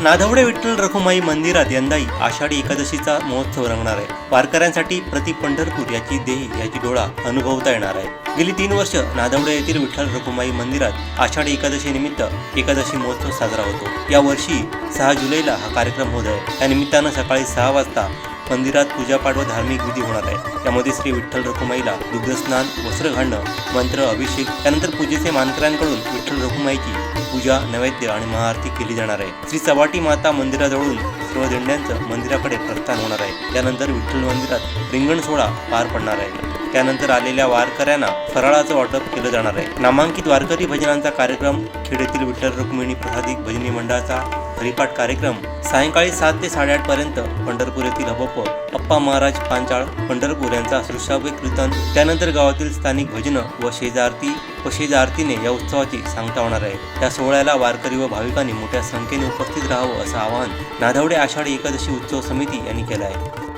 नाधवडे विठ्ठल रखुमाई मंदिरात यंदाही आषाढी एकादशीचा महोत्सव रंगणार आहे. वारकऱ्यांसाठी प्रति पंढरपूर याची देही याची डोळा अनुभवता येणार आहे. गेली तीन वर्ष नाधवडे येथील विठ्ठल रखुमाई मंदिरात आषाढी एकादशी निमित्त एकादशी महोत्सव साजरा होतो. या वर्षी सहा जुलैला हा कार्यक्रम होत आहे. या निमित्तानं सकाळी सहा वाजता मंदिरात पूजापाठ व धार्मिक विधी होणार आहे त्यामध्ये श्री विठ्ठल रखुमाईला दुग्धस्नान वस्त्र घालणं मंत्र अभिषेक त्यानंतर पूजेचे मानकऱ्यांकडून विठ्ठल रखुमाईची पूजा नैवेद्य आणि महाआरती केली जाणार आहे. श्री चवाटी माता मंदिराजवळून सर्व दिंड्यांचं मंदिराकडे प्रस्थान होणार आहे. त्यानंतर विठ्ठल मंदिरात रिंगण सोहळा पार पडणार आहे. त्यानंतर आलेल्या वारकऱ्यांना फराळाचं वाटप केलं जाणार आहे. नामांकित वारकरी भजनांचा कार्यक्रम खेडेतील विठ्ठल रुक्मिणी प्रसादिक भजनी मंडळाचा हरिपाठ कार्यक्रम सायंकाळी सात ते साडेआठ पर्यंत पंढरपूर येथील हबप अप्पा महाराज पांचाळ पंढरपूर यांचा श्रुश्राव्य कीर्तन त्यानंतर गावातील स्थानिक भजनं व शेजारती व शेजारतीने या उत्सवाची सांगता होणार आहे. या सोहळ्याला वारकरी व भाविकांनी मोठ्या संख्येने उपस्थित राहावं असं आवाहन नाधवडे आषाढी एकादशी उत्सव समिती यांनी केलं आहे.